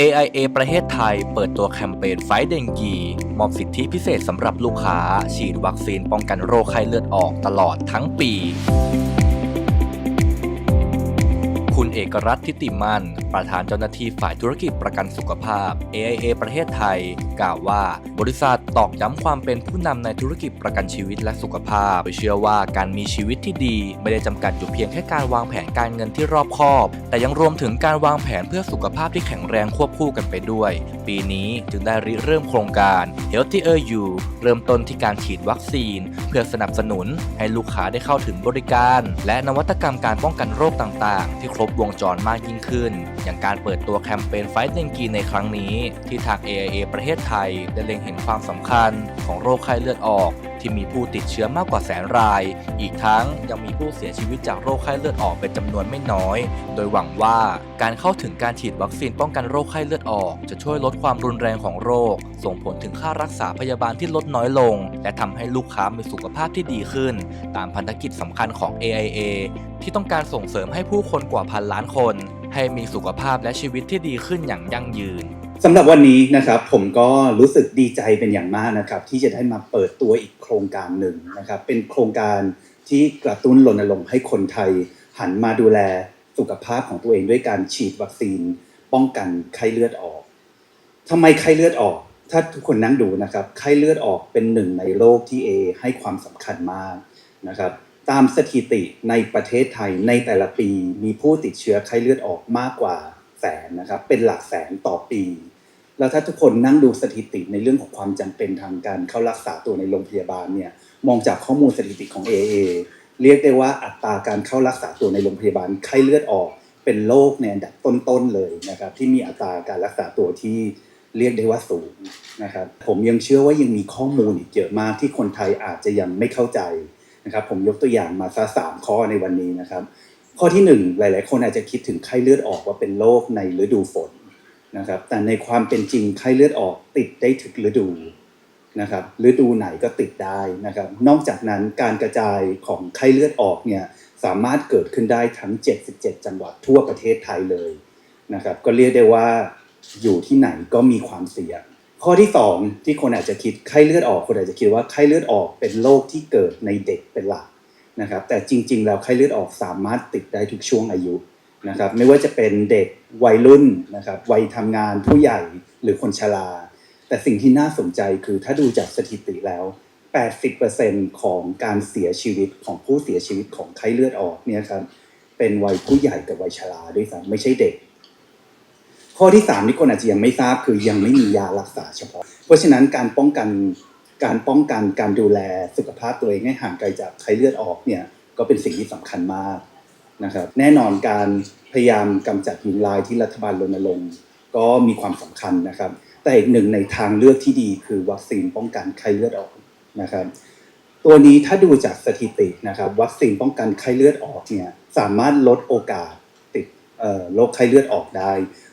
AIA ประเทศไทยเปิดตัวแคมเปญไฟเดงกีมอบสิทธิพิเศษสำหรับลูกค้า ฉีดวัคซีนป้องกันโรคไข้เลือดออกตลอดทั้งปี คุณเอกรัตน์ทิติมันประธานเจ้าหน้าที่ฝ่ายธุรกิจประกันสุขภาพ AIA ประเทศไทย กล่าวว่า บริษัทตอกย้ำความเป็นผู้นำในธุรกิจประกันชีวิตและสุขภาพโดยเชื่อว่าการมีชีวิตที่ดีไม่ได้จำกัดอยู่เพียงแค่การวางแผนการเงินที่รอบคอบ แต่ยังรวมถึงการวางแผนเพื่อสุขภาพที่แข็งแรงควบคู่กันไปด้วย ปีนี้จึงได้ริเริ่มโครงการ Healthier You เริ่มต้นที่การฉีดวัคซีน เพื่อสนับสนุนให้ลูกค้าได้เข้าถึงบริการ และนวัตกรรมการป้องกันโรคต่างๆ ที่ครบบวงจรมากยิ่งขึ้น อย่างการเปิดตัวแคมเปญไฟเดงกีในครั้งนี้ ที่ทาง AIA ประเทศไทยได้เล็งเห็นความสำคัญของโรคไข้เลือดออก ที่มีผู้ติดเชื้อมากกว่าแสนราย อีกทั้งยังมีผู้เสียชีวิตจากโรคไข้เลือดออกเป็นจำนวนไม่น้อย โดยหวังว่าการเข้าถึงการฉีดวัคซีนป้องกันโรคไข้เลือดออก จะช่วยลดความรุนแรงของโรค ส่งผลถึงค่ารักษาพยาบาลที่ลดน้อยลง และทำให้ลูกค้ามีสุขภาพที่ดีขึ้น ตามพันธกิจสำคัญของ AIA ที่ต้องการส่งเสริมให้ผู้คนกว่าพันล้านคน ให้มีสุขภาพและชีวิตที่ดีขึ้นอย่างยั่งยืน สำหรับวันนี้นะครับผมก็รู้สึกดีใจเป็นอย่างมากนะครับ ที่จะได้มาเปิดตัวอีกโครงการหนึ่งนะครับ เป็นโครงการที่กระตุ้นรณรงค์ให้คนไทย หันมาดูแลสุขภาพของตัวเองด้วยการฉีดวัคซีน ป้องกันไข้เลือดออกทำไมไข้เลือดออก ถ้าทุกคนนั่งดูนะครับ ไข้เลือดออกเป็นหนึ่งในโรคที่เอให้ความสำคัญมากนะครับ ตามสถิติในประเทศไทยในแต่ละปีมีผู้ติดเชื้อไข้เลือดออกมากกว่า แสนนะครับเป็นหลักแสนต่อปี แล้วถ้าทุกคนนั่งดูสถิติในเรื่องของความจำเป็นทางการเข้ารักษาตัวในโรงพยาบาลเนี่ยมองจากข้อมูลสถิติของ AA เรียกได้ว่าอัตราการเข้ารักษาตัวในโรงพยาบาลไข้เลือดออกเป็นโรคในอันดับต้นๆเลยนะครับที่มีอัตราการรักษาตัวที่เรียกได้ว่าสูงนะครับผมยังเชื่อว่ายังมีข้อมูลอีกเยอะมากที่คนไทยอาจจะยังไม่เข้าใจนะครับผมยกตัวอย่างมาซะสามข้อในวันนี้นะครับ ข้อที่หนึ่งหลาย ๆ คนอาจจะคิดถึงไข้เลือดออกว่าเป็นโรคในฤดูฝนนะครับ แต่ในความเป็นจริงไข้เลือดออกติดได้ทุกฤดูนะครับฤดูไหนก็ติดได้นะครับ นอกจากนั้นการกระจายของไข้เลือดออกเนี่ยสามารถเกิดขึ้นได้ทั้ง 77 จังหวัดทั่วประเทศไทยเลยนะครับ ก็เรียกได้ว่าอยู่ที่ไหนก็มีความเสี่ยงข้อที่สองที่คนอาจจะคิดไข้เลือดออกคนอาจจะคิดว่าไข้เลือดออกเป็นโรคที่เกิดในเด็กเป็นหลัก นะครับแต่จริง ๆ แล้วไข้เลือดออกสามารถติดได้ทุกช่วงอายุนะครับไม่ว่าจะเป็นเด็กวัยรุ่นนะครับวัยทำงานผู้ใหญ่หรือคนชราแต่สิ่งที่น่าสนใจคือถ้าดูจากสถิติแล้ว 80%ของการเสียชีวิตของผู้เสียชีวิตของไข้เลือดออกเนี่ยครับเป็นวัยผู้ใหญ่กับวัยชราด้วยซ้ำไม่ใช่เด็ก ข้อที่สามที่คนอาจจะยังไม่ทราบคือยังไม่มียารักษาเฉพาะ เพราะฉะนั้นการป้องกัน การป้องกันการดูแลสุขภาพตัวเองให้ห่างไกลจากไข้เลือดออกเนี่ยก็เป็นสิ่งที่สำคัญมากนะครับแน่นอนการพยายามกำจัดยุงลายที่รัฐบาลรณรงค์ก็มีความสำคัญนะครับ แต่อีกหนึ่งในทางเลือกที่ดีคือวัคซีนป้องกันไข้เลือดออกนะครับ ตัวนี้ถ้าดูจากสถิตินะครับวัคซีนป้องกันไข้เลือดออกเนี่ยสามารถลดโอกาสติดโรคไข้เลือดออกได้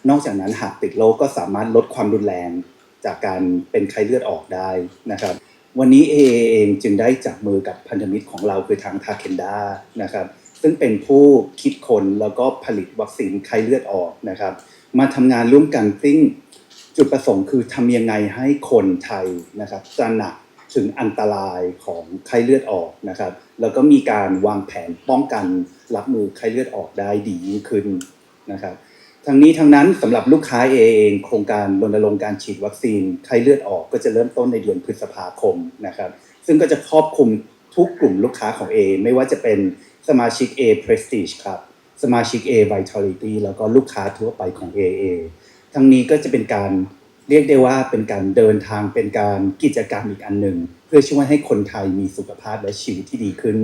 นอกจากนั้นหากติดโรคก็สามารถลดความรุนแรง จากการเป็นไข้เลือดออกได้นะครับ วันนี้ AA เองจึงได้จับมือกับพันธมิตรของเราคือทางทาเคนดานะครับซึ่งเป็นผู้คิดคนแล้วก็ผลิตวัคซีนไข้เลือดออกนะครับ มาทำงานร่วมกันซึ่งจุดประสงค์คือทำยังไงให้คนไทยนะครับตระหนักถึงอันตรายของไข้เลือดออกนะครับ แล้วก็มีการวางแผนป้องกันรับมือไข้เลือดออกได้ดียิ่งขึ้นนะครับ ทั้งนี้ทั้งนั้นสำหรับลูกค้าเองโครงการรณรงค์การฉีดวัคซีนไข้เลือดออกก็จะเริ่มต้นในเดือนพฤษภาคมนะครับ ซึ่งก็จะครอบคลุมทุกกลุ่มลูกค้าของ A ไม่ว่าจะเป็นสมาชิก A Prestige ครับ สมาชิก A Vitality แล้วก็ลูกค้าทั่วไปของ AA ทั้งนี้ก็จะเป็นการเรียกได้ว่าเป็นการเดินทางเป็นการกิจกรรมอีกอันหนึ่ง เพื่อช่วยให้คนไทยมีสุขภาพและชีวิตที่ดีขึ้น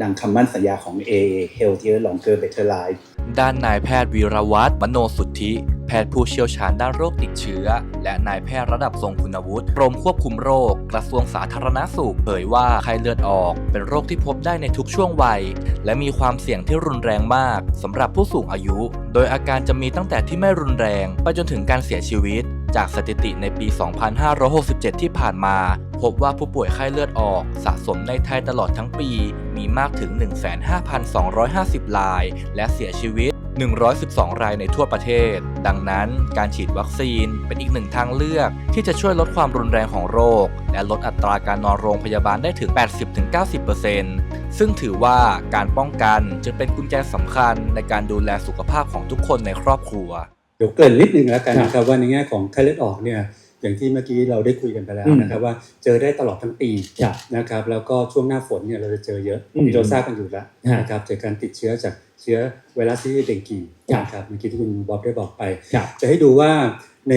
ดังคำมั่นสัญญาของ AA Healthier Longer Better Life ด้านนายแพทย์วีรวัตรมโนสุทธิ แพทย์ผู้เชี่ยวชาญด้านโรคติดเชื้อ และนายแพทย์ระดับทรงคุณวุฒิกรมควบคุมโรค กระทรวงสาธารณาสุขเผยว่าไข้เลือดออก เป็นโรคที่พบได้ในทุกช่วงวัย และมีความเสี่ยงที่รุนแรงมากสำหรับผู้สูงอายุ โดยอาการจะมีตั้งแต่ที่ไม่รุนแรง ไปจนถึงการเสียชีวิต จากสถิติในปี 2567 ที่ผ่านมา พบว่าผู้ป่วยไข้เลือดออก สะสมในไทยตลอดทั้งปี มีมากถึง 15,250 ราย และเสียชีวิต 112 รายในทั่วประเทศ ดังนั้นการฉีดวัคซีนเป็นอีกหนึ่งทางเลือก ที่จะช่วยลดความรุนแรงของโรค และลดอัตราการนอนโรงพยาบาลได้ถึง 80-90%ซึ่งถือว่าการป้องกันจึงเป็นกุญแจสำคัญในการดูแลสุขภาพของทุกคนในครอบครัว ดี๋ยวเกริ่นนิดนึงแล้วกันครับนะครับว่าในแง่ของไข้เลือดออกเนี่ยอย่างที่เมื่อกี้เราได้คุยกันไปแล้วอืมนะครับว่าเจอได้ตลอดทั้งปีครับนะครับแล้วก็ช่วงหน้าฝนเนี่ยเราจะเจอเยอะอืมที่เราทราบกันอยู่แล้วฮะนะครับจากการติดเชื้อจากเชื้อไวรัสที่เดงกีครับนะครับเมื่อกี้ที่คุณบ๊อบได้บอกไปครับจะให้ดูว่าใน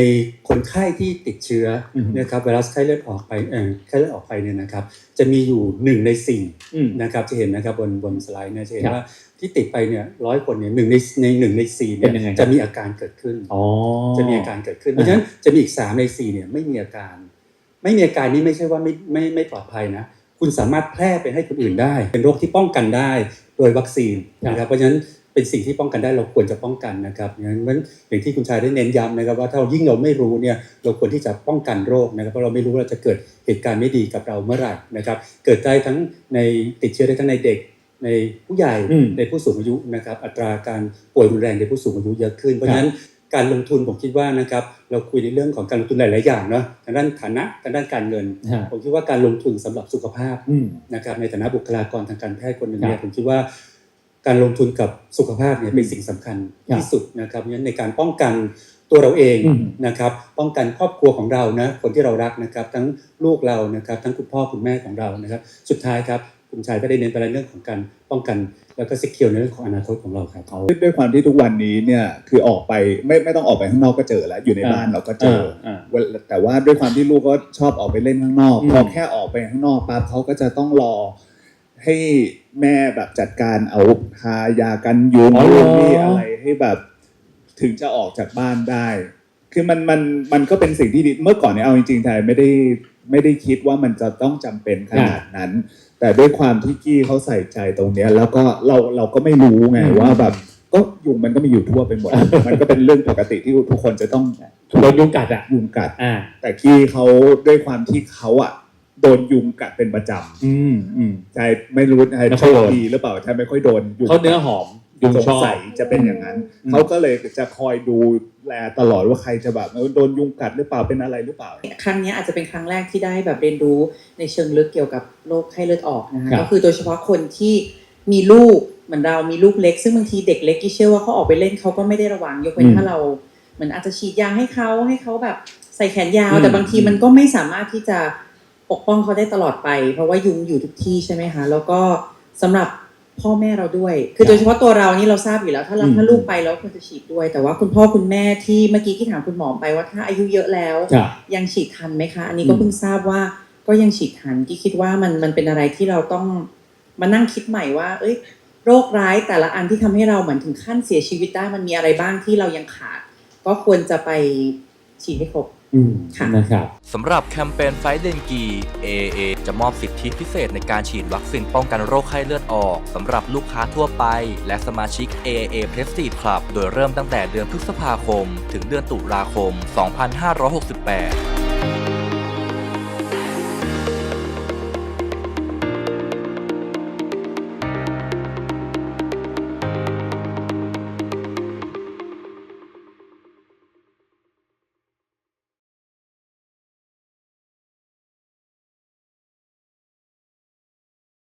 คนไข้ที่ติดเชื้ออมนะครับไวรัสไข้เลือดออกไปเอ่อไข้เลือดออกไปเนี่ยนะครับ จะมีอยู่หนึ่งในสี่อืมนะครับจะเห็นนะครับบนบนสไลด์เนี่ยจะเห็นครับว่า ที่ติดไปเนี่ยร้อยคนเนี่ยหนึ่งในในหนึ่งในสี่เนี่เป็นยังไงครับ จะมีอาการเกิดขึ้น อ๋อ จะมีอาการเกิดขึ้น เพราะฉะนั้นจะมีอีกสามในสี่เนี่ยไม่มีอาการ ไม่มีอาการนี้ไม่ใช่ว่าไม่ไม่ไม่ปลอดภัยนะ คุณสามารถแพร่ไปให้คนอื่นได้ เป็นโรคที่ป้องกันได้โดยวัคซีนนะครับ เพราะฉะนั้นเป็นสิ่งที่ป้องกันได้เราควรจะป้องกันนะครับงั้นมันอย่างที่คุณชายได้เน้นย้ำนะครับว่าถ้าเรายิ่งเราไม่รู้เนี่ยเราควรที่จะป้องกันโรคนะครับเพราะเราไม่รู้ว่าเราจะเกิดเหตุการณ์ไม่ดีกับเราเมื่อไหร่นะครับ เกิดได้ทั้งในติดเชื้อได้ทั้งในเด็ก ในผู้ใหญ่อืม ในผู้สูงอายุนะครับอัตราการป่วยรุนแรงในผู้สูงอายุเยอะขึ้น เพราะฉะนั้นการลงทุนผมคิดว่านะครับเราคุยในเรื่องของการลงทุนหลาย ๆ อย่างเนาะทางด้านฐานะทางด้านการเงิน ฮะผมคิดว่าการลงทุนสำหรับสุขภาพ อืม นะครับในฐานะบุคลากรทางการแพทย์คนหนึ่งครับเนี่ยผมคิดว่า การลงทุนกับสุขภาพเนี่ยเป็นสิ่งสำคัญครับที่สุดนะครับเพราะฉะนั้นในการป้องกันตัวเราเองอืมนะครับ ป้องกันครอบครัวของเรานะคนที่เรารักนะครับ ทั้งลูกเรานะครับ ทั้งคุณพ่อคุณแม่ของเรานะครับ สุดท้ายครับ คุณชายก็ได้เน้นไปในเรื่องของการป้องกัน แล้วก็ซิกเคียวในเรื่องของอนาคตของเราครับด้วยความที่ทุกวันนี้เนี่ยคือออกไปไม่ไม่ต้องออกไปข้างนอกก็เจอแล้ว อยู่ในบ้านเราก็เจออ่าเวลาแต่ว่าด้วยความที่ลูกก็ชอบออกไปเล่นข้างนอกอืมพอแค่ออกไปข้างนอกปั๊บเขาก็จะต้องรอให้แม่แบบจัดการเอาทายากันยุงอ๋อเหรอนู่นนี่อะไรให้แบบถึงจะออกจากบ้านได้ คือมันมันมันก็เป็นสิ่งที่ดี เมื่อก่อนเนี่ยเอาจริงๆไทยไม่ได้ไม่ได้คิดว่ามันจะต้องจำเป็นขนาดนั้น แต่ด้วยความที่กี้เขาใส่ใจตรงเนี้ย แล้วก็เราเราก็ไม่รู้ไงอืมว่าแบบก็ยุงมันก็มีอยู่ทั่วไปหมด มันก็เป็นเรื่องปกติที่ทุกคนจะต้องโดนยุงกัดอะยุงกัด อ่า แต่กี้เขาด้วยความที่เขาอะโดนยุงกัดเป็นประจอืมอืมำใช่ไม่รู้ไทยไม่โชค่อยคโดน ดีหรือเปล่าไทยไม่ค่อยโดนยุงเขาเนื้อหอม ยุงสชองบสัยจะเป็นอย่างนั้นอืม เขาก็เลยจะคอยดูแลตลอดว่าใครจะแบบเออโดนยุงกัดหรือเปล่าเป็นอะไรหรือเปล่า ครั้งเนี้ยอาจจะเป็นครั้งแรกที่ได้แบบเรียนรู้ในเชิงลึกเกี่ยวกับโรคไข้เลือดออกนะคะครับก็คือโดยเฉพาะคนที่มีลูกเหมือนเรามีลูกเล็ก ซึ่งบางทีเด็กเล็กที่เชื่อว่าเขาออกไปเล่นเขาก็ไม่ได้ระวังยกเว้นถ้าเราเหมือนอาจจะฉีดยาให้เขาให้เขาแบบใส่แขนยาว อืม แต่บางทีมันก็ไม่สามารถที่จะปกป้องเขาได้ตลอดไป เพราะว่ายุงอยู่ทุกที่ใช่ไหมคะแล้วก็สำหรับ พ่อแม่เราด้วย คือโดยเฉพาะตัวเรานี่เราทราบอยู่แล้ว ถ้าเราอืมถ้าลูกไปแล้วควรจะฉีดด้วย แต่ว่าคุณพ่อคุณแม่ที่เมื่อกี้ที่ถามคุณหมอไปว่าถ้าอายุเยอะแล้วครับยังฉีดทันไหมคะ อันนี้ก็อืมเพิ่งทราบว่าก็ยังฉีดทันที่คิดว่ามันมันเป็นอะไรที่เราต้องมานั่งคิดใหม่ว่า เอ้ยโรคร้ายแต่ละอันที่ทำให้เราเหมือนถึงขั้นเสียชีวิตได้มันมีอะไรบ้างที่เรายังขาด ก็ควรจะไปฉีดให้ครบอืมค่ะ นะครับสำหรับแคมเปญไฟเดนกี AAA จะมอบสิทธิพิเศษในการฉีดวัคซีนป้องกันโรคไข้เลือดออกสำหรับลูกค้าทั่วไป และสมาชิก AAA Prestige Club โดยเริ่มตั้งแต่เดือนพฤษภาคม ถึงเดือนตุลาคม 2568